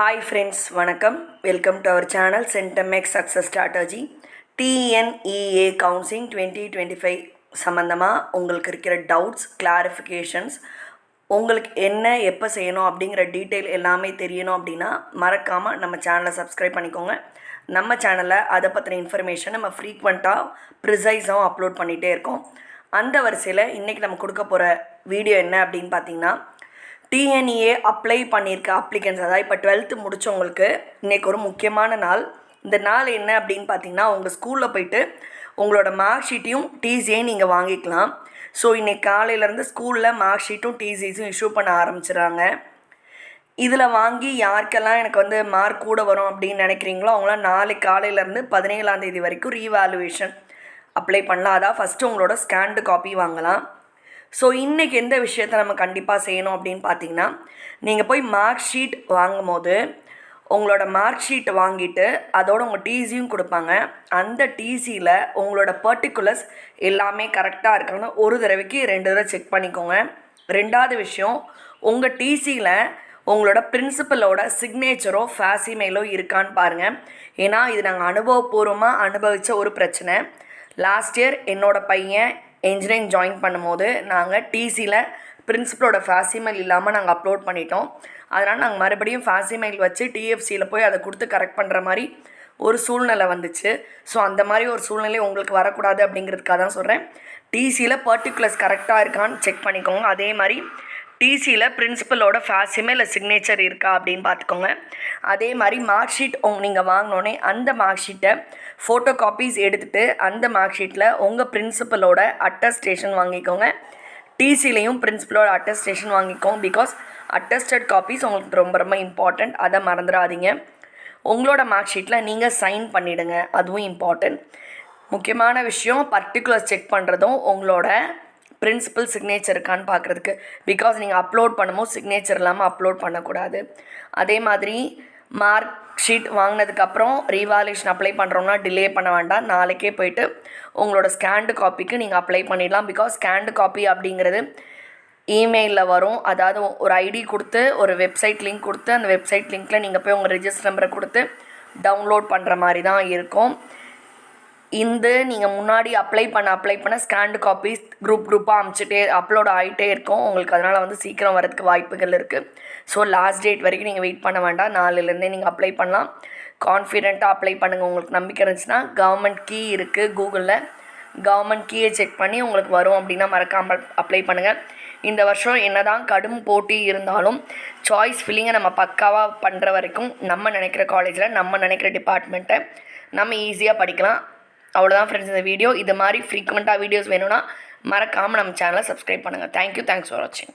Hi friends வணக்கம். Welcome to our channel சென்டமெக் success strategy TNEA counselling twenty twenty five சம்மந்தமாக உங்களுக்கு இருக்கிற doubts clarifications உங்களுக்கு என்ன எப்போ செய்யணும் அப்படிங்கிற டீட்டெயில் எல்லாமே தெரியணும் அப்படின்னா மறக்காமல் நம்ம சேனலை சப்ஸ்கிரைப் பண்ணிக்கோங்க. நம்ம சேனலில் அதை பற்றின இன்ஃபர்மேஷன் நம்ம ஃப்ரீக்வெண்ட்டாக ப்ரிசைஸாகவும் அப்லோட் பண்ணிகிட்டே இருக்கோம். அந்த வரிசையில் இன்றைக்கி நம்ம கொடுக்க போகிற வீடியோ என்ன அப்படின்னு பார்த்தீங்கன்னா டிஎன்இஏ அப்ளை பண்ணியிருக்க அப்ளிகன்ஸ் அதாவது இப்போ டுவெல்த்து முடித்தவங்களுக்கு இன்றைக்கி ஒரு முக்கியமான நாள். இந்த நாள் என்ன அப்படின்னு பார்த்தீங்கன்னா உங்கள் ஸ்கூலில் போயிட்டு உங்களோட மார்க் ஷீட்டையும் டிசியையும் நீங்கள் வாங்கிக்கலாம். ஸோ இன்றைக்கி காலையிலேருந்து ஸ்கூலில் மார்க் ஷீட்டும் டிசிஸும் இஷ்யூ பண்ண ஆரம்பிச்சிடுறாங்க. இதில் வாங்கி யாருக்கெல்லாம் எனக்கு வந்து மார்க் கூட வரும் அப்படின்னு நினைக்கிறீங்களோ அவங்களாம் நாளைக்கு காலையிலேருந்து பதினேழாம் தேதி வரைக்கும் ரீவேல்யூவேஷன் அப்ளை பண்ணலாம். அதான் ஃபஸ்ட்டு உங்களோட ஸ்கேண்டு காப்பி வாங்கலாம். ஸோ இன்றைக்கி எந்த விஷயத்த நம்ம கண்டிப்பாக செய்யணும் அப்படின்னு பார்த்தீங்கன்னா நீங்கள் போய் மார்க் ஷீட் வாங்கும் போது உங்களோட மார்க் ஷீட் வாங்கிட்டு அதோட உங்கள் டிசியும் கொடுப்பாங்க. அந்த டிசியில் உங்களோட பர்டிகுலர்ஸ் எல்லாமே கரெக்டாக இருக்கான்னு ஒரு தடவைக்கு ரெண்டு தடவை செக் பண்ணிக்கோங்க. ரெண்டாவது விஷயம் உங்கள் டிசியில் உங்களோட பிரின்சிபலோட சிக்னேச்சரோ ஃபேசிமெயிலோ இருக்கான்னு பாருங்கள் ஏன்னா இது நாங்கள் அனுபவபூர்வமாக அனுபவித்த ஒரு பிரச்சனை. லாஸ்ட் இயர் என்னோடய பையன் இன்ஜினியரிங் ஜாயின் பண்ணும்போது நாங்கள் டிசியில் பிரின்சிபலோட ஃபேசிமெயில் இல்லாமல் நாங்கள் அப்லோட் பண்ணிட்டோம். அதனால் நாங்கள் மறுபடியும் ஃபேசிமெயில் வச்சு டிஎஃப்சியில் போய் அதை கொடுத்து கரெக்ட் பண்ணுற மாதிரி ஒரு சூழ்நிலை வந்துச்சு. ஸோ அந்த மாதிரி ஒரு சூழ்நிலை உங்களுக்கு வரக்கூடாது அப்படிங்கிறதுக்காக தான் சொல்கிறேன் டிசியில் பர்டிகுலர்ஸ் கரெக்டாக இருக்கான்னு செக் பண்ணிக்கோங்க. அதே மாதிரி டிசியில் பிரின்சிபலோட ஃபேஸுமே இல்லை சிக்னேச்சர் இருக்கா அப்படின்னு பார்த்துக்கோங்க. அதே மாதிரி மார்க் ஷீட் உங் நீங்கள் வாங்கினோன்னே அந்த மார்க் ஷீட்டை ஃபோட்டோ காப்பீஸ் எடுத்துகிட்டு அந்த மார்க் ஷீட்டில் உங்கள் பிரின்சிபலோட அட்டஸ்டேஷன் வாங்கிக்கோங்க. டிசிலையும் பிரின்சிபலோட அட்டஸ்டேஷன் வாங்கிக்கோங்க பிகாஸ் அட்டஸ்டட் காப்பீஸ் உங்களுக்கு ரொம்ப ரொம்ப இம்பார்ட்டண்ட் அதை மறந்துடாதீங்க. உங்களோட மார்க் ஷீட்டில் நீங்கள் சைன் பண்ணிவிடுங்க அதுவும் இம்பார்ட்டண்ட் முக்கியமான விஷயம் பர்டிகுலர் செக் பண்ணுறதும் உங்களோட பிரின்சிபல் சிக்னேச்சர் இருக்கான்னு பார்க்குறதுக்கு. பிகாஸ் நீங்கள் அப்லோட் பண்ணும்போது சிக்னேச்சர் இல்லாமல் அப்லோட் பண்ணக்கூடாது. அதே மாதிரி மார்க் ஷீட் வாங்கினதுக்கப்புறம் ரீவாலேஷன் அப்ளை பண்ணுறோம்னா டிலே பண்ண வேண்டாம். நாளைக்கே போயிட்டு உங்களோட ஸ்கேண்டு காப்பிக்கு நீங்கள் அப்ளை பண்ணிடலாம். பிகாஸ் ஸ்கேண்டு காப்பி அப்படிங்கிறது இமெயிலில் வரும். அதாவது ஒரு ஐடி கொடுத்து ஒரு வெப்சைட் லிங்க் கொடுத்து அந்த வெப்சைட் லிங்க்கில் நீங்கள் போய் உங்கள் ரிஜிஸ்டர் நம்பரை கொடுத்து டவுன்லோட் பண்ணுற மாதிரி தான் இருக்கும். இந்த நீங்கள் முன்னாடி அப்ளை பண்ண அப்ளை பண்ண ஸ்கேண்டு காப்பீஸ் குரூப் குரூப்பாக அமுச்சிட்டே அப்லோட் ஆகிட்டே இருக்கும். உங்களுக்கு அதனால் வந்து சீக்கிரம் வரதுக்கு வாய்ப்புகள் இருக்குது ஸோ லாஸ்ட் டேட் வரைக்கும் நீங்கள் வெயிட் பண்ண வேண்டாம். நாலுலேருந்தே நீங்கள் அப்ளை பண்ணலாம். கான்ஃபிடெண்ட்டாக அப்ளை பண்ணுங்கள் உங்களுக்கு நம்பிக்கை இருந்துச்சுன்னா கவர்மெண்ட் கீ இருக்குது கூகுளில். கவர்மெண்ட் கீயை செக் பண்ணி உங்களுக்கு வரும் அப்படின்னா மறக்காமல் அப்ளை பண்ணுங்கள் இந்த வருஷம் என்ன தான் கடும் போட்டி இருந்தாலும் சாய்ஸ் ஃபில்லிங்கை நம்ம பக்காவாக பண்ணுற வரைக்கும் நம்ம நினைக்கிற காலேஜில் நம்ம நினைக்கிற டிபார்ட்மெண்ட்டை நம்ம ஈஸியாக படிக்கலாம். அவ்வளோதான் ஃப்ரெண்ட்ஸ் இந்த வீடியோ இது மாதிரி ஃப்ரீக்வெண்ட்டாக வீடியோஸ் வேணும்னா மறக்காமல் நம்ம சேனலை சப்ஸ்கிரைப் பண்ணுங்கள் தேங்க்யூ தேங்க்ஸ் ஃபார் வாட்சிங்